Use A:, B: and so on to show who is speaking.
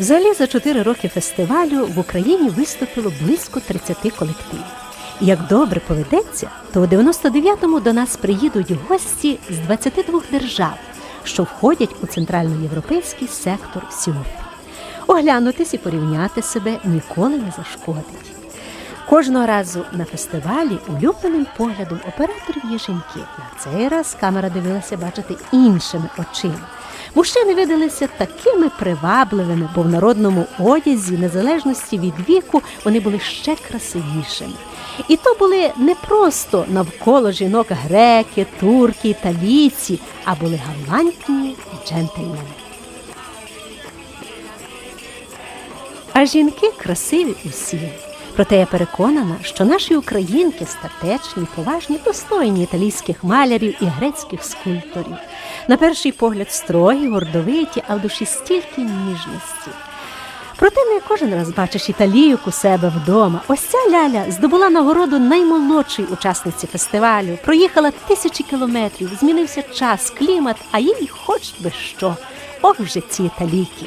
A: Взагалі за 4 роки фестивалю в Україні виступило близько 30 колективів. І як добре поведеться, то у 99-му до нас приїдуть гості з 22 держав, що входять у центральноєвропейський сектор СІОП. Оглянутись і порівняти себе ніколи не зашкодить. Кожного разу на фестивалі улюбленим поглядом операторів є жінки. На цей раз камера дивилася бачити іншими очима. Мужчини видалися такими привабливими, бо в народному одязі, незалежності від віку, вони були ще красивішими. І то були не просто навколо жінок греки, турки, італійці, а були галантні джентльмени. А жінки красиві усі. Проте я переконана, що наші українки статечні, поважні, достойні італійських малярів і грецьких скульпторів. На перший погляд строгі, гордовиті, а в душі стільки ніжності. Проте не кожен раз бачиш італійок у себе вдома. Ось ця ляля здобула нагороду наймолодшої учасниці фестивалю, проїхала тисячі кілометрів, змінився час, клімат, а їй хоч би що. Ох вже ці італійки.